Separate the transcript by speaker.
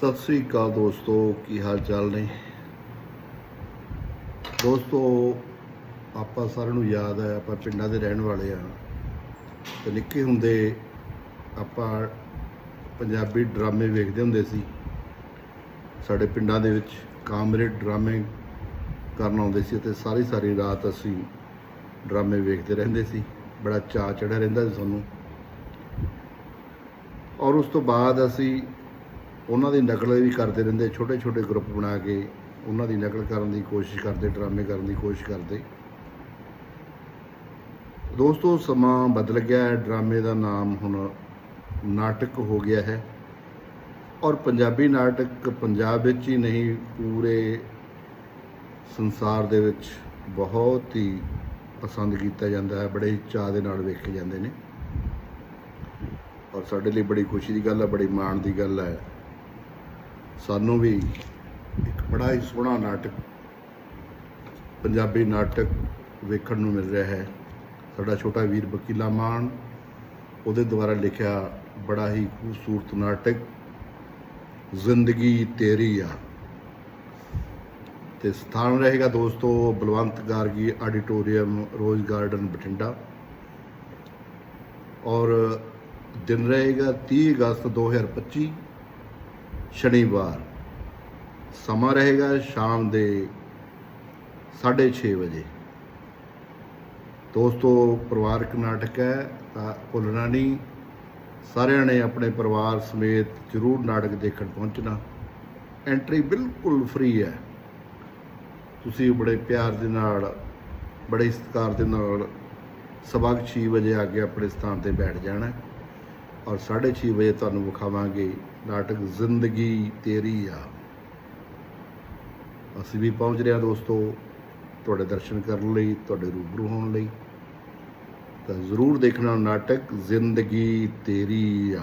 Speaker 1: ਸਤਿ ਸ੍ਰੀ ਅਕਾਲ ਦੋਸਤੋ, ਕੀ ਹਾਲ ਚਾਲ ਨੇ? ਦੋਸਤੋ, ਆਪਾਂ ਸਾਰਿਆਂ ਨੂੰ ਯਾਦ ਹੈ, ਆਪਾਂ ਪਿੰਡਾਂ ਦੇ ਰਹਿਣ ਵਾਲੇ ਆ ਤੇ ਨਿੱਕੇ ਹੁੰਦੇ ਆਪਾਂ ਪੰਜਾਬੀ ਡਰਾਮੇ ਵੇਖਦੇ ਹੁੰਦੇ ਸੀ। ਸਾਡੇ ਪਿੰਡਾਂ ਦੇ ਵਿੱਚ ਕਾਮਰੇਡ ਡਰਾਮੇ ਕਰਨ ਆਉਂਦੇ ਸੀ ਤੇ ਸਾਰੀ ਸਾਰੀ ਰਾਤ ਅਸੀਂ ਡਰਾਮੇ ਵੇਖਦੇ ਰਹਿੰਦੇ ਸੀ। ਬੜਾ ਚਾਅ ਚੜਿਆ ਰਹਿੰਦਾ ਸੀ ਸਾਨੂੰ। ਔਰ ਉਸ ਤੋਂ ਬਾਅਦ ਅਸੀਂ ਉਹਨਾਂ ਦੀ ਨਕਲ ਵੀ ਕਰਦੇ ਰਹਿੰਦੇ ਛੋਟੇ ਛੋਟੇ ਗਰੁੱਪ ਬਣਾ ਕੇ ਉਹਨਾਂ ਦੀ ਨਕਲ ਕਰਨ ਦੀ ਕੋਸ਼ਿਸ਼ ਕਰਦੇ, ਡਰਾਮੇ ਕਰਨ ਦੀ ਕੋਸ਼ਿਸ਼ ਕਰਦੇ। ਦੋਸਤੋ, ਸਮਾਂ ਬਦਲ ਗਿਆ ਹੈ, ਡਰਾਮੇ ਦਾ ਨਾਮ ਹੁਣ ਨਾਟਕ ਹੋ ਗਿਆ ਹੈ। ਔਰ ਪੰਜਾਬੀ ਨਾਟਕ ਪੰਜਾਬ ਵਿੱਚ ਹੀ ਨਹੀਂ, ਪੂਰੇ ਸੰਸਾਰ ਦੇ ਵਿੱਚ ਬਹੁਤ ਹੀ ਪਸੰਦ ਕੀਤਾ ਜਾਂਦਾ ਹੈ, ਬੜੇ ਚਾਅ ਦੇ ਨਾਲ ਵੇਖੇ ਜਾਂਦੇ ਨੇ। ਔਰ ਸਾਡੇ ਲਈ ਬੜੀ ਖੁਸ਼ੀ ਦੀ ਗੱਲ ਹੈ, ਬੜੀ ਮਾਣ ਦੀ ਗੱਲ ਹੈ। ਸਾਨੂੰ ਵੀ ਇੱਕ ਬੜਾ ਹੀ ਸੋਹਣਾ ਨਾਟਕ, ਪੰਜਾਬੀ ਨਾਟਕ ਵੇਖਣ ਨੂੰ ਮਿਲ ਰਿਹਾ ਹੈ। ਸਾਡਾ ਛੋਟਾ ਵੀਰ ਵਕੀਲਾ ਮਾਨ, ਉਹਦੇ ਦੁਆਰਾ ਲਿਖਿਆ ਬੜਾ ਹੀ ਖੂਬਸੂਰਤ ਨਾਟਕ, ਜ਼ਿੰਦਗੀ ਤੇਰੀ ਆ। ਤੇ ਸਥਾਨ ਰਹੇਗਾ ਦੋਸਤੋ Balwant Gargi auditorium, rose garden, Bathinda. ਔਰ ਦਿਨ ਰਹੇਗਾ 30 ਅਗਸਤ 2025 ਸ਼ਨੀਵਾਰ। ਸਮਾਂ ਰਹੇਗਾ ਸ਼ਾਮ ਦੇ 6:30 ਵਜੇ। ਦੋਸਤੋ, ਪਰਿਵਾਰਕ ਨਾਟਕ ਹੈ, ਤਾਂ ਭੁੱਲਣਾ ਨਹੀਂ। ਸਾਰਿਆਂ ਨੇ ਆਪਣੇ ਪਰਿਵਾਰ ਸਮੇਤ ਜ਼ਰੂਰ ਨਾਟਕ ਦੇਖਣ ਪਹੁੰਚਣਾ। ਐਂਟਰੀ ਬਿਲਕੁਲ ਫ੍ਰੀ ਹੈ। ਤੁਸੀਂ ਬੜੇ ਪਿਆਰ ਦੇ ਨਾਲ, ਬੜੇ ਸਤਿਕਾਰ ਦੇ ਨਾਲ ਸਵਾ ਕੁ ਛੇ ਵਜੇ ਆ ਕੇ ਆਪਣੇ ਸਥਾਨ ਤੇ ਬੈਠ ਜਾਣਾ। ਔਰ 6:30 ਵਜੇ ਤੁਹਾਨੂੰ ਵਿਖਾਵਾਂਗੇ ਨਾਟਕ ਜ਼ਿੰਦਗੀ ਤੇਰੀ ਆ ਅਸੀਂ ਵੀ ਪਹੁੰਚ ਰਹੇ ਹਾਂ ਦੋਸਤੋ ਤੁਹਾਡੇ ਦਰਸ਼ਨ ਕਰਨ ਲਈ, ਤੁਹਾਡੇ ਰੂਬਰੂ ਹੋਣ ਲਈ। ਤਾਂ ਜ਼ਰੂਰ ਦੇਖਣਾ ਨਾਟਕ ਜ਼ਿੰਦਗੀ ਤੇਰੀ ਆ